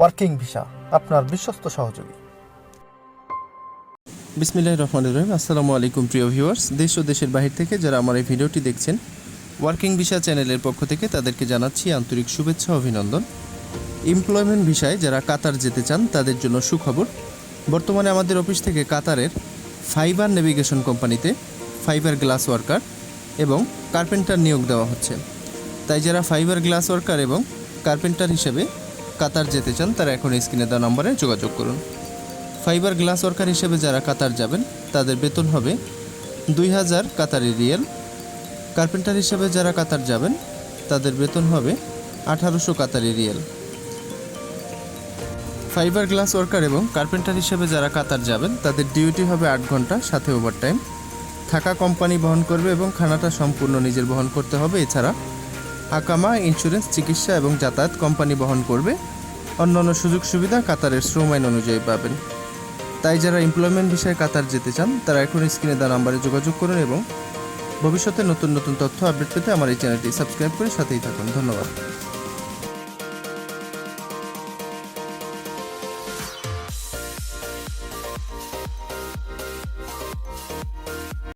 Working visa, আপনার বিশ্বস্ত সহযোগী। বিসমিল্লাহ রহমান রহিম, আসসালামু আলাইকুম প্রিয় ভিউয়ার্স। দেশ ও দেশের বাহির থেকে যারা আমার এই ভিডিওটি দেখছেন, ওয়ার্কিং ভিসা চ্যানেলের পক্ষ থেকে তাদেরকে জানাচ্ছি আন্তরিক শুভেচ্ছা, অভিনন্দন। এমপ্লয়মেন্ট ভিসায় যারা কাতার যেতে চান, তাদের জন্য সুখবর, বর্তমানে আমাদের অফিস থেকে কাতারের ফাইবার নেভিগেশন কোম্পানিতে ফাইবার গ্লাস ওয়ার্কার এবং কার্পেন্টার নিয়োগ দেওয়া হচ্ছে। তাই যারা ফাইবার গ্লাস ওয়ার্কার এবং কার্পেন্টার হিসেবে কাতার যেতে চান, তারা এখন স্ক্রিনে দেওয়া নম্বরে যোগাযোগ করুন। ফাইবার গ্লাস ওয়ার্কার হিসেবে যারা কাতার যাবেন, তাদের বেতন হবে দুই হাজার কাতারি রিয়েল। কার্পেন্টার হিসেবে যারা কাতার যাবেন, তাদের বেতন হবে আঠারোশো Qatari riyal. Fibre glass worker এবং কার্পেন্টার হিসেবে যারা কাতার যাবেন, তাদের ডিউটি হবে আট ঘণ্টা, সাথে ওভারটাইম থাকা কোম্পানি বহন করবে এবং খানাটা সম্পূর্ণ নিজের বহন করতে হবে, এছাড়া আকামা ইন্স্যুরেন্স, চিকিৎসা এবং যাতায়াত কোম্পানি বহন করবে। অন্যান্য সুযোগ সুবিধা কাতারের শ্রম আইন অনুযায়ী পাবেন। তাই যারা এমপ্লয়মেন্ট বিষয়ে কাতার যেতে চান, তারা এখন স্ক্রিনে দেওয়া নাম্বারে যোগাযোগ করুন এবং ভবিষ্যতে নতুন নতুন তথ্য আপডেট পেতে আমার এই চ্যানেলটি সাবস্ক্রাইব করে সাথেই থাকুন। ধন্যবাদ।